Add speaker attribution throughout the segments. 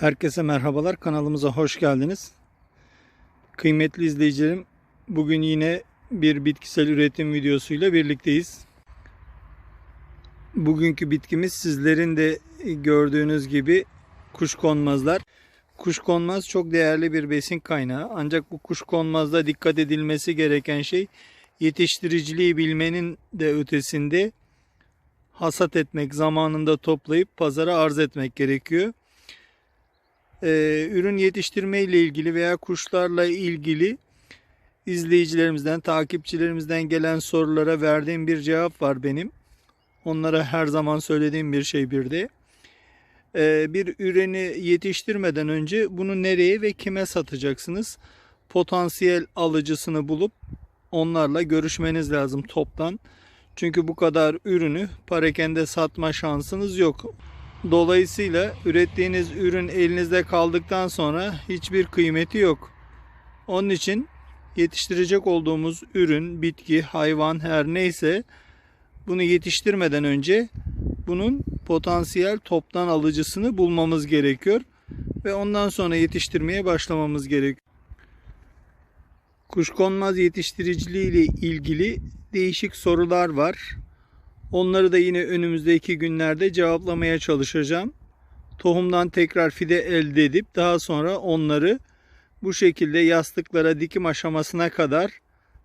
Speaker 1: Herkese merhabalar. Kanalımıza hoş geldiniz. Kıymetli izleyicilerim, bugün yine bir bitkisel üretim videosuyla birlikteyiz. Bugünkü bitkimiz sizlerin de gördüğünüz gibi kuşkonmazlar. Kuşkonmaz çok değerli bir besin kaynağı. Ancak bu kuşkonmazda dikkat edilmesi gereken şey yetiştiriciliği bilmenin de ötesinde hasat etmek, zamanında toplayıp pazara arz etmek gerekiyor e, ürün yetiştirme ile ilgili veya kuşlarla ilgili izleyicilerimizden, takipçilerimizden gelen sorulara verdiğim bir cevap var benim. Onlara her zaman söylediğim bir şey bir de. E, bir ürünü yetiştirmeden önce bunu nereye ve kime satacaksınız? Potansiyel alıcısını bulup onlarla görüşmeniz lazım toptan. Çünkü bu kadar ürünü parakende satma şansınız yok. Dolayısıyla ürettiğiniz ürün elinizde kaldıktan sonra hiçbir kıymeti yok. Onun için yetiştirecek olduğumuz ürün, bitki, hayvan her neyse bunu yetiştirmeden önce bunun potansiyel toptan alıcısını bulmamız gerekiyor ve ondan sonra yetiştirmeye başlamamız gerekiyor. Kuşkonmaz yetiştiriciliği ile ilgili değişik sorular var. Onları da yine önümüzdeki günlerde cevaplamaya çalışacağım. Tohumdan tekrar fide elde edip daha sonra onları bu şekilde yastıklara dikim aşamasına kadar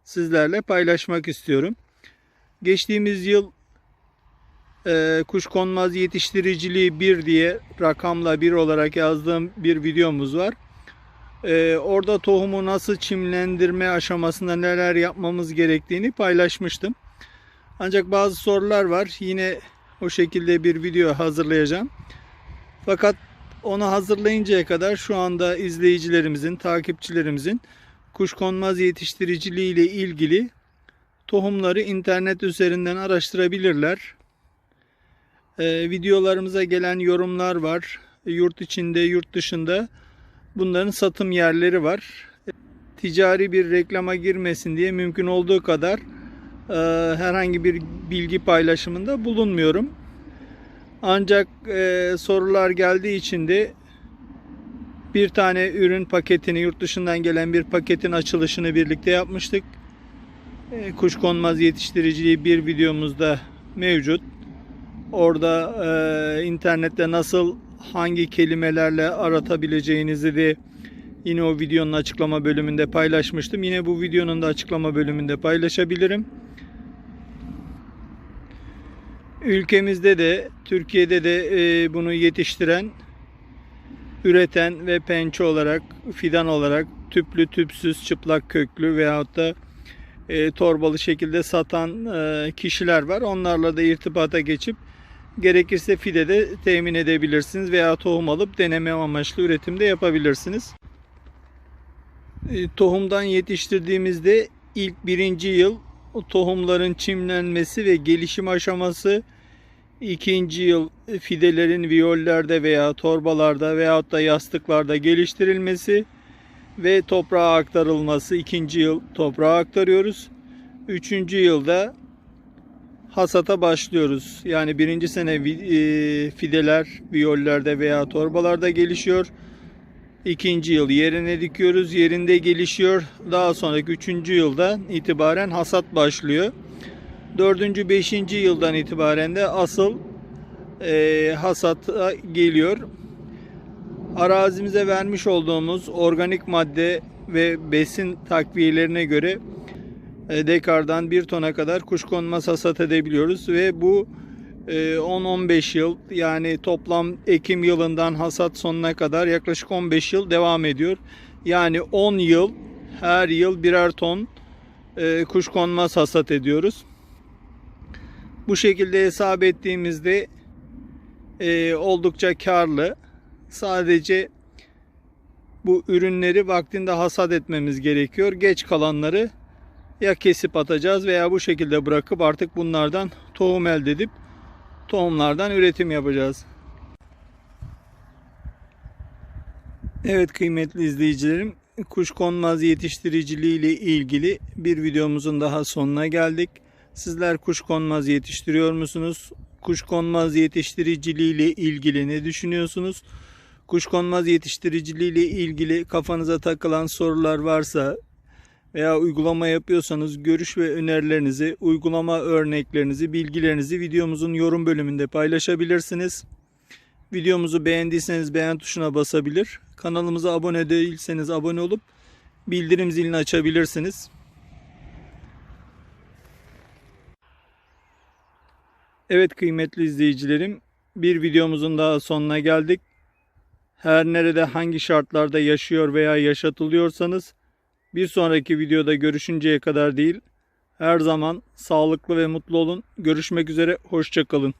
Speaker 1: sizlerle paylaşmak istiyorum. Geçtiğimiz yıl e, kuşkonmaz yetiştiriciliği 1 diye rakamla 1 olarak yazdığım bir videomuz var. E, orada tohumu nasıl çimlendirme aşamasında neler yapmamız gerektiğini paylaşmıştım. Ancak bazı sorular var. Yine o şekilde bir video hazırlayacağım. Fakat onu hazırlayıncaya kadar şu anda izleyicilerimizin, takipçilerimizin kuşkonmaz yetiştiriciliği ile ilgili tohumları internet üzerinden araştırabilirler. Ee, videolarımıza gelen yorumlar var. Yurt içinde, yurt dışında bunların satım yerleri var. Ticari bir reklama girmesin diye mümkün olduğu kadar e, herhangi bir bilgi paylaşımında bulunmuyorum. Ancak e, sorular geldiği için de bir tane ürün paketini yurt dışından gelen bir paketin açılışını birlikte yapmıştık. E, kuşkonmaz yetiştiriciliği bir videomuzda mevcut. Orada e, internette nasıl hangi kelimelerle aratabileceğinizi de yine o videonun açıklama bölümünde paylaşmıştım. Yine bu videonun da açıklama bölümünde paylaşabilirim. Ülkemizde de Türkiye'de de e, bunu yetiştiren, üreten ve pençe olarak, fidan olarak tüplü, tüpsüz, çıplak köklü veyahut da e, torbalı şekilde satan e, kişiler var. Onlarla da irtibata geçip gerekirse fide de temin edebilirsiniz veya tohum alıp deneme amaçlı üretimde yapabilirsiniz. Tohumdan yetiştirdiğimizde ilk birinci yıl o tohumların çimlenmesi ve gelişim aşaması ikinci yıl fidelerin viyollerde veya torbalarda veyahut da yastıklarda geliştirilmesi ve toprağa aktarılması ikinci yıl toprağa aktarıyoruz. Üçüncü yılda hasata başlıyoruz. Yani birinci sene e, fideler viyollerde veya torbalarda gelişiyor. İkinci yıl yerine dikiyoruz. Yerinde gelişiyor. Daha sonraki üçüncü yılda itibaren hasat başlıyor. Dördüncü, beşinci yıldan itibaren de asıl e, hasata geliyor. Arazimize vermiş olduğumuz organik madde ve besin takviyelerine göre e, dekardan bir tona kadar kuşkonmaz hasat edebiliyoruz ve bu 10-15 e, yıl yani toplam Ekim yılından hasat sonuna kadar yaklaşık 15 yıl devam ediyor. Yani 10 yıl her yıl birer ton e, kuşkonmaz hasat ediyoruz. Bu şekilde hesap ettiğimizde e, oldukça karlı. Sadece bu ürünleri vaktinde hasat etmemiz gerekiyor. Geç kalanları ya kesip atacağız veya bu şekilde bırakıp artık bunlardan tohum elde edip tohumlardan üretim yapacağız. Evet kıymetli izleyicilerim, kuşkonmaz yetiştiriciliği ile ilgili bir videomuzun daha sonuna geldik. Sizler kuşkonmaz yetiştiriyor musunuz? Kuşkonmaz yetiştiriciliği ile ilgili ne düşünüyorsunuz? Kuşkonmaz yetiştiriciliği ile ilgili kafanıza takılan sorular varsa veya uygulama yapıyorsanız görüş ve önerilerinizi, uygulama örneklerinizi, bilgilerinizi videomuzun yorum bölümünde paylaşabilirsiniz. Videomuzu beğendiyseniz beğen tuşuna basabilir. Kanalımıza abone değilseniz abone olup bildirim zilini açabilirsiniz. Evet kıymetli izleyicilerim, bir videomuzun daha sonuna geldik. Her nerede hangi şartlarda yaşıyor veya yaşatılıyorsanız bir sonraki videoda görüşünceye kadar değil, her zaman sağlıklı ve mutlu olun. Görüşmek üzere, hoşçakalın.